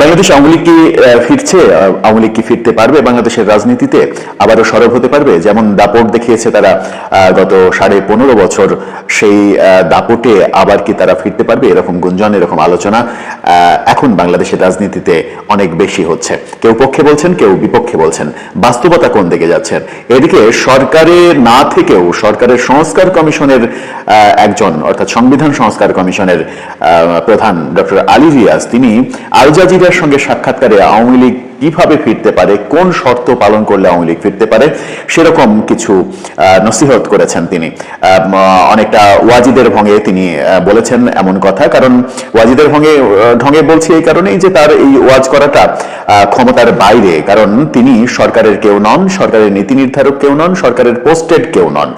বাংলাদেশ আওয়ামী কি ফিরছে? আওয়ামী কি ফিরতে পারবে? বাংলাদেশের রাজনীতিতে আবারও সরব হতে পারবে? যেমন দাপট দেখিয়েছে তারা গত সাড়ে পনেরো বছর সেই দাপটে আবার কি তারা ফিরতে পারবে? এরকম গুঞ্জন, এরকম আলোচনা এখন বাংলাদেশের রাজনীতিতে অনেক বেশি হচ্ছে। কেউ পক্ষে বলছেন, কেউ বিপক্ষে বলছেন। বাস্তবতা কোন দিকে যাচ্ছেন এদিকে সরকারে না থেকেও সরকারের সংস্কার কমিশনের একজন, অর্থাৎ সংবিধান সংস্কার কমিশনের প্রধান ডক্টর আলী রিয়াজ, তিনি আল জাজিরার সঙ্গে সাক্ষাৎকারে আওয়ামী লীগ কীভাবে ফিরতে পারে, কোন শর্ত পালন করলে আওয়ামী লীগ ফিরতে পারে, সেরকম কিছু নসিহত করেছেন তিনি। অনেকটা ওয়াজিদের ভঙ্গে তিনি বলেছেন এমন কথা। কারণ ওয়াজিদের ভঙ্গে ঢঙ্গে বলছি এই কারণেই যে তার এই ওয়াজ করাটা ক্ষমতার বাইরে। কারণ তিনি সরকারের কেউ নন, সরকারের নীতি নির্ধারক কেউ নন, সরকারের পোস্টেড কেউ নন।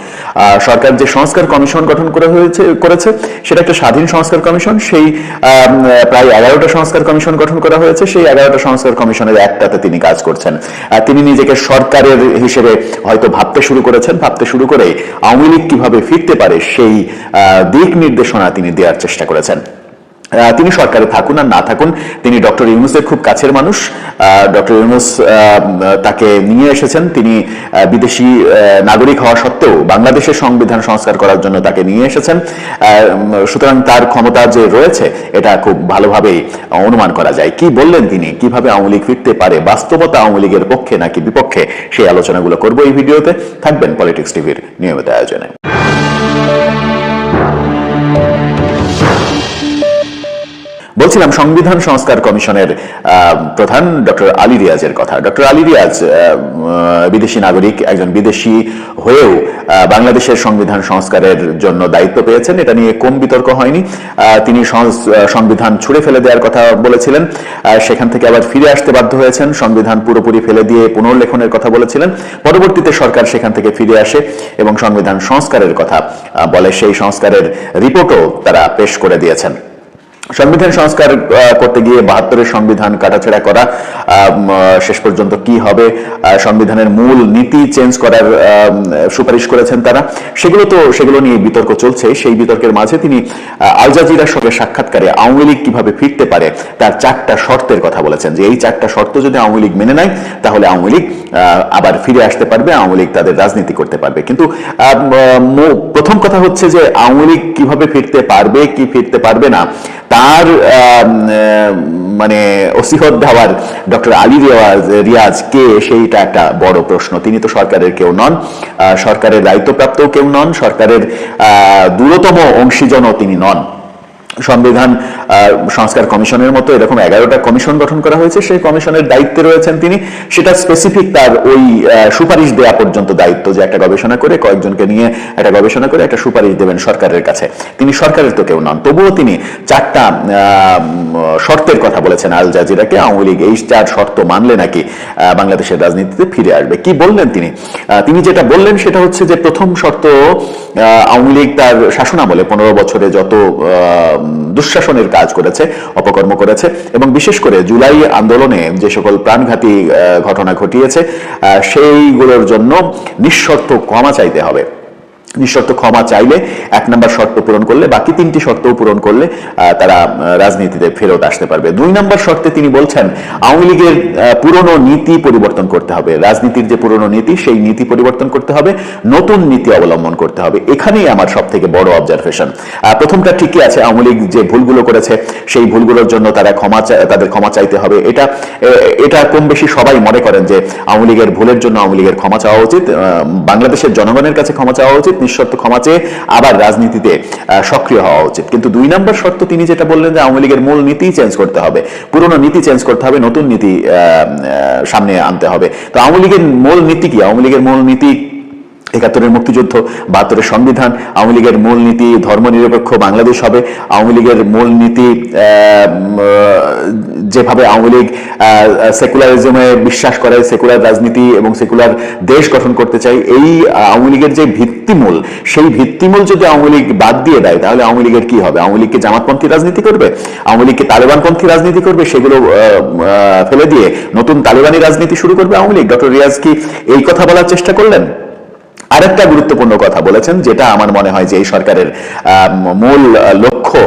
সরকার যে সংস্কার কমিশন গঠন করা হয়েছে, করেছে, সেটা একটা স্বাধীন সংস্কার কমিশন। সেই প্রায় এগারোটা সংস্কার কমিশন গঠন করা হয়েছে। সেই এগারোটা সংস্কার কমিশনের একটাতে তিনি কাজ করছেন। তিনি নিজেকে সরকারের হিসেবে হয়তো ভাবতে শুরু করেছেন, ভাবতে শুরু করে আওয়ামী লীগ কীভাবে ফিরতে পারে সেই দিক নির্দেশনা তিনি দেওয়ার চেষ্টা করেছেন। তিনি সরকারে থাকুন আর না থাকুন, তিনি ডক্টর ইউনুসের খুব কাছের মানুষ। ডক্টর ইউনুস তাকে নিয়ে এসেছেন। তিনি বিদেশি নাগরিক হওয়া সত্ত্বেও বাংলাদেশের সংবিধান সংস্কার করার জন্য তাকে নিয়ে এসেছেন। সুতরাং তার ক্ষমতা যে রয়েছে, এটা খুব ভালোভাবেই অনুমান করা যায়। কি বললেন তিনি? কীভাবে আওয়ামী লীগ ফিরতে পারে? বাস্তবতা আওয়ামী লীগের পক্ষে নাকি বিপক্ষে? সেই আলোচনাগুলো করব এই ভিডিওতে। থাকবেন পলিটিক্স টিভির নিয়মিত আয়োজনে। বলছিলাম, সংবিধান সংস্কার কমিশনের প্রধান ডক্টর আলী রিয়াজের কথা। ডক্টর আলী রিয়াজ বিদেশি নাগরিক, একজন বিদেশি হয়েও বাংলাদেশের সংবিধান সংস্কারের জন্য দায়িত্ব পেয়েছেন। এটা নিয়ে কম বিতর্ক হয়নি। তিনি সংবিধান ছুড়ে ফেলে দেওয়ার কথা বলেছিলেন। সেখান থেকে আবার ফিরে আসতে বাধ্য হয়েছেন। সংবিধান পুরোপুরি ফেলে দিয়ে পুনর্লেখনের কথা বলেছিলেন। পরবর্তীতে সরকার সেখান থেকে ফিরে আসে এবং সংবিধান সংস্কারের কথা বলে। সেই সংস্কারের রিপোর্টও তারা পেশ করে দিয়েছেন। সংবিধান সংস্কার করতে গিয়ে বাহাত্তরের সংবিধান কাটাছেড়া করা শেষ পর্যন্ত কি হবে? সংবিধানের মূল নীতি চেঞ্জ করার সুপারিশ করেছেন তারা। সেগুলো তো সেগুলো নিয়ে বিতর্ক চলছে। সেই বিতর্কের মাঝে তিনি আহ, আল জাজিরার সঙ্গে সাক্ষাৎকারে আওয়ামী লীগ কীভাবে ফিরতে পারে তার চারটা শর্তের কথা বলেছেন যে এই চারটা শর্ত যদি আওয়ামী লীগ মেনে নেয় তাহলে আওয়ামী লীগ আবার ফিরে আসতে পারবে আওয়ামী লীগ তাদের রাজনীতি করতে পারবে। কিন্তু প্রথম কথা হচ্ছে যে আওয়ামী লীগ কীভাবে ফিরতে পারবে কি ফিরতে পারবে না তার মানে ওসিহত দেওয়ার ডক্টর আলী রিয়াজ রিয়াজ কে, সেইটা একটা বড় প্রশ্ন। তিনি তো সরকারের কেউ নন। সরকারের দায়িত্বপ্রাপ্তও কেউ নন। সরকারের দূরতম অংশীজনও তিনি নন। সংবিধান সংস্কার কমিশনের মতো এরকম এগারোটা কমিশন গঠন করা হয়েছে, সেই কমিশনের দায়িত্বে রয়েছেন তিনি। সেটা স্পেসিফিক তার ওই সুপারিশ দেওয়া পর্যন্ত দায়িত্ব যে একটা গবেষণা করে কয়েকজনকে নিয়ে একটা গবেষণা করে একটা সুপারিশ দেবেন সরকারের কাছে। তিনি সরকারের তো কেউ নন। তবুও তিনি চারটা শর্তের কথা বলেছেন আল জাজিরাকে। আওয়ামী লীগ এই চার শর্ত মানলে নাকি বাংলাদেশের রাজনীতিতে ফিরে আসবে। কি বললেন তিনি? তিনি যেটা বললেন সেটা হচ্ছে যে প্রথম শর্ত আওয়ামী লীগ তার শাসনামলে পনেরো বছরে যত দুঃশাসনের কাজ করেছে, অপকর্ম করেছে এবং বিশেষ করে জুলাই আন্দোলনে যে সকল প্রাণঘাতী ঘটনা ঘটিয়েছে সেইগুলোর জন্য নিঃশর্ত ক্ষমা চাইতে হবে। নিঃশর্ত ক্ষমা চাইলে এক নম্বর শর্ত পূরণ করলে, বাকি তিনটি শর্তও পূরণ করলে তারা রাজনীতিতে ফেরত আসতে পারবে। দুই নম্বর শর্তে তিনি বলছেন, আওয়ামী লীগের পুরনো নীতি পরিবর্তন করতে হবে। রাজনীতির যে পুরনো নীতি, সেই নীতি পরিবর্তন করতে হবে। নতুন নীতি অবলম্বন করতে হবে। এখানেই আমার সব থেকে বড় অবজারভেশন প্রথমটা ঠিকই আছে, আওয়ামী লীগ যে ভুলগুলো করেছে, সেই ভুলগুলোর জন্য তারা ক্ষমা তাদের ক্ষমা চাইতে হবে। এটা এটা কম বেশি সবাই মনে করেন যে, আওয়ামী লীগের ভুলের জন্য আওয়ামী লীগের ক্ষমা চাওয়া উচিত। বাংলাদেশের জনগণের কাছে ক্ষমা চাওয়া উচিত। নিঃশর্ত ক্ষমা চেয়ে আবার রাজনীতিতে সক্রিয় হওয়া উচিত। কিন্তু দুই নম্বর শর্ত তিনি যেটা বললেন যে আওয়ামী লীগের মূল নীতি চেঞ্জ করতে হবে। পুরনো নীতি চেঞ্জ করতে হবে, নতুন নীতি সামনে আনতে হবে। তো আওয়ামী লীগের মূল নীতি কি? আওয়ামী লীগের মূল নীতি একাত্তরের মুক্তিযুদ্ধ বাহাত্তরের সংবিধান আওয়ামী লীগের মূল নীতি ধর্মনিরপেক্ষ বাংলাদেশ হবে। আওয়ামী লীগের মূল নীতি আহ, উম, আহ, যেভাবে আওয়ামী লীগ সেকুলারিজমে বিশ্বাস করে সেকুলার রাজনীতি এবং সেকুলার দেশ গঠন করতে চাই এই আওয়ামী লীগের যে ভিত্তিমূল সেই ভিত্তিমূল যদি আওয়ামী লীগ বাদ দিয়ে দেয় তাহলে আওয়ামী লীগের কি হবে? আওয়ামী লীগকে জামাতপন্থী রাজনীতি করবে? আওয়ামী লীগকে তালেবানপন্থী রাজনীতি করবে? সেগুলো ফেলে দিয়ে নতুন তালেবানি রাজনীতি শুরু করবে আওয়ামী লীগ? ডক্টর রিয়াজ কি এই কথা বলার চেষ্টা করলেন? আরেকটা গুরুত্বপূর্ণ কথা বলেছেন, যেটা আমার মনে হয় যে এই সরকারের মূল লক্ষ্য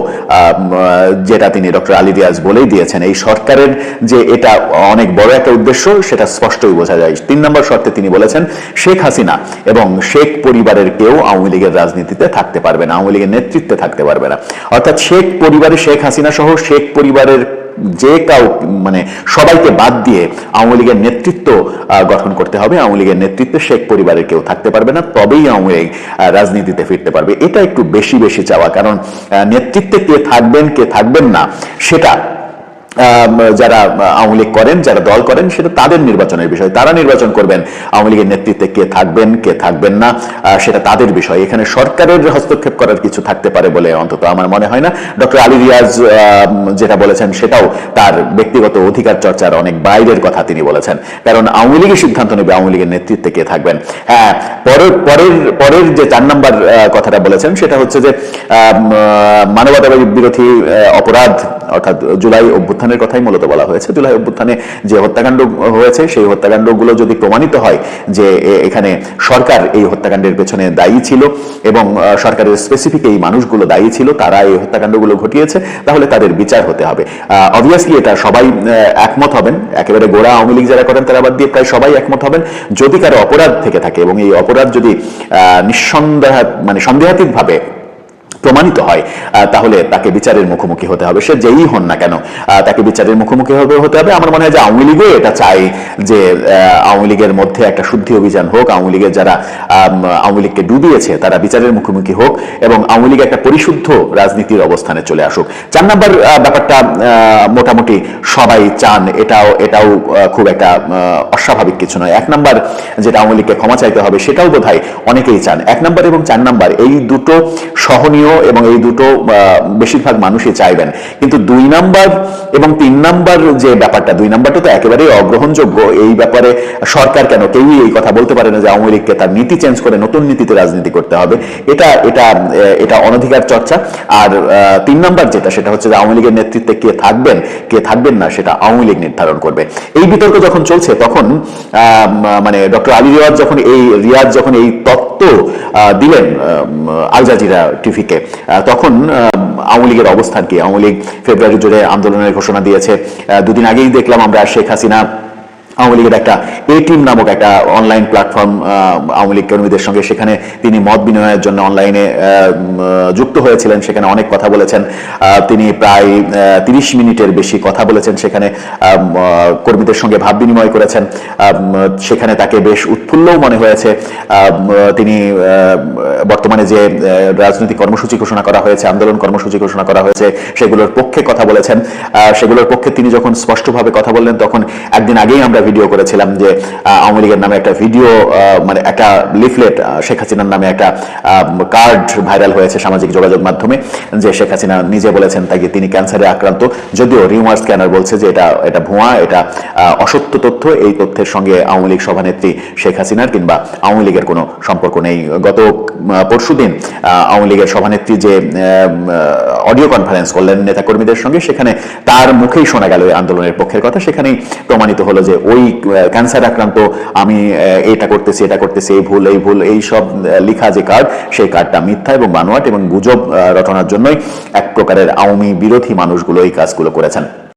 যেটা তিনি ডক্টর আলী দিয়াজ বলেই দিয়েছেন। এই সরকারের যে এটা অনেক বড় একটা উদ্দেশ্য, সেটা স্পষ্টই বোঝা যায়। তিন নম্বর শর্তে তিনি বলেছেন, শেখ হাসিনা এবং শেখ পরিবারের কেউ আওয়ামী লীগের রাজনীতিতে থাকতে পারবে না, আওয়ামী লীগের নেতৃত্বে থাকতে পারবে না। অর্থাৎ শেখ পরিবারে শেখ হাসিনা সহ শেখ পরিবারের যে কাউ মানে সবাইকে বাদ দিয়ে আওয়ামী লীগের নেতৃত্ব গঠন করতে হবে। আওয়ামী লীগের নেতৃত্বে শেখ পরিবারের কেউ থাকতে পারবে না, তবেই আওয়ামী লীগ রাজনীতিতে ফিরতে পারবে। এটা একটু বেশি বেশি চাওয়া। কারণ নেতৃত্বে কে থাকবেন কে থাকবেন না, সেটা যারা আওয়ামী লীগ করেন, যারা দল করেন, সেটা তাদের নির্বাচনের বিষয়। তারা নির্বাচন করবেন। আওয়ামী লীগের নেতৃত্বে কে থাকবেন কে থাকবেন না সেটা তাদের বিষয়। এখানে সরকারের হস্তক্ষেপ করার কিছু থাকতে পারে বলে অন্তত আমার মনে হয় না। ডক্টর আলী রিয়াজ যেটা বলেছেন, সেটাও তার ব্যক্তিগত অধিকার চর্চার অনেক বাইরের কথা তিনি বলেছেন। কারণ আওয়ামী লীগের সিদ্ধান্ত নেবে আওয়ামী লীগের নেতৃত্বে কে থাকবেন। হ্যাঁ পরের পরের পরের যে চার নাম্বার কথাটা বলেছেন, সেটা হচ্ছে যে মানবতাবাদী বিরোধী অপরাধ, অর্থাৎ জুলাই অভ্যুত্থানের কথাই মূলত বলা হয়েছে। জুলাই অভ্যুত্থানে যে হত্যাকাণ্ড হয়েছে, সেই হত্যাকাণ্ডগুলো যদি প্রমাণিত হয় যে এখানে সরকার এই হত্যাকাণ্ডের পেছনে দায়ী ছিল এবং সরকারের স্পেসিফিক এই মানুষগুলো দায়ী ছিল, তারা এই হত্যাকাণ্ডগুলো ঘটিয়েছে, তাহলে তাদের বিচার হতে হবে। অবভিয়াসলি এটা সবাই একমত হবেন। একেবারে গোড়া আওয়ামী লীগ যারা করেন, তারা বাদ দিয়ে প্রায় সবাই একমত হবেন। যদি কারও অপরাধ থেকে থাকে এবং এই অপরাধ যদি নিঃসন্দেহ মানে সন্দেহাতীত ভাবে প্রমাণিত হয় তাহলে তাকে বিচারের মুখোমুখি হতে হবে। সে যেই হন না কেন তাকে বিচারের মুখোমুখি হবে, হতে হবে। আমার মনে হয় যে আওয়ামী লীগও এটা চায় যে আওয়ামী লীগের মধ্যে একটা শুদ্ধি অভিযান হোক, আওয়ামী লীগের যারা আওয়ামী লীগকে ডুবিয়েছে, তারা বিচারের মুখোমুখি হোক এবং আওয়ামী লীগ একটা পরিশুদ্ধ রাজনীতির অবস্থানে চলে আসুক। চার নম্বর ব্যাপারটা মোটামুটি সবাই চান, এটাও এটাও খুব একটা অস্বাভাবিক কিছু নয়। এক নম্বর যেটা আওয়ামী লীগকে ক্ষমা চাইতে হবে, সেটাও বোধ অনেকেই চান। এক নম্বর এবং চার নম্বর, এই দুটো সহনীয় এবং এই দুটো বেশিরভাগ মানুষই চাইবেন। কিন্তু দুই নাম্বার এবং তিন নাম্বার যে ব্যাপারটা দুই নাম্বারটা তো একেবারেই অগ্রহণযোগ্য। এই ব্যাপারে সরকার কেন কেউই এই কথা বলতে পারে না যে আওয়ামী লীগকে তার নীতি চেঞ্জ করে নতুন নীতিতে রাজনীতি করতে হবে। এটা এটা এটা অনধিকার চর্চা। আর তিন নাম্বার যেটা সেটা হচ্ছে যে আওয়ামী লীগের নেতৃত্বে কে থাকবেন কে থাকবেন না সেটা আওয়ামী লীগ নির্ধারণ করবে। এই বিতর্ক যখন চলছে তখন মানে ডক্টর আলী রিয়াজ যখন এই রিয়াজ যখন এই তত্ত্ব দিলেন আহ, আল জাজিরা টিভিকে। তখন আওয়ামী লীগের অবস্থান কি? আওয়ামী লীগ ফেব্রুয়ারি জুড়ে আন্দোলনের ঘোষণা দিয়েছে। দুদিন আগেই দেখলাম আমরা শেখ হাসিনা আওয়ামী লীগের একটা এ টিম নামক একটা অনলাইন প্ল্যাটফর্ম আওয়ামী লীগ কর্মীদের সঙ্গে। সেখানে তিনি মত বিনিময়ের জন্য অনলাইনে যুক্ত হয়েছিলেন। সেখানে অনেক কথা বলেছেন। তিনি প্রায় তিরিশ মিনিটের বেশি কথা বলেছেন। সেখানে কর্মীদের সঙ্গে ভাব বিনিময় করেছেন। সেখানে তাকে বেশ উৎফুল্লও মনে হয়েছে। তিনি বর্তমানে যে রাজনৈতিক কর্মসূচি ঘোষণা করা হয়েছে, আন্দোলন কর্মসূচি ঘোষণা করা হয়েছে, সেগুলোর পক্ষে কথা বলেছেন। সেগুলোর পক্ষে তিনি যখন স্পষ্টভাবে কথা বললেন, তখন একদিন আগেই আমরা ভিডিও করেছিলাম যে আওয়ামী লীগের নামে একটা ভিডিও মানে একটা লিফলেট শেখ হাসিনার নামে একটা কার্ড ভাইরাল হয়েছে সামাজিক যোগাযোগ মাধ্যমে, যে শেখ হাসিনা নিজে বলেছেন তাকে তিনি ক্যান্সারে আক্রান্ত। যদিও রিউমার স্ক্যানার বলছে যে এটা এটা ভুয়া, এটা অসত্য তথ্য। এই তথ্যের সঙ্গে আওয়ামী লীগ সভানেত্রী শেখ হাসিনার কিংবা আওয়ামী লীগের কোনো সম্পর্ক নেই। গত পরশুদিন আওয়ামী লীগের সভানেত্রী যে অডিও কনফারেন্স করলেন নেতাকর্মীদের সঙ্গে, সেখানে তার মুখেই শোনা গেল এই আন্দোলনের পক্ষের কথা। সেখানেই প্রমাণিত হলো যে ওই ক্যান্সার আক্রান্ত, আমি এটা করতেছি এটা করতেছি, এই ভুল এই ভুল, এই সব লেখা যে কার্ড, সেই কার্ডটা মিথ্যা এবং বানোয়াট এবং গুজব রচনার জন্যই এক প্রকারের আওয়ামী বিরোধী মানুষগুলো এই কাজগুলো করেছেন।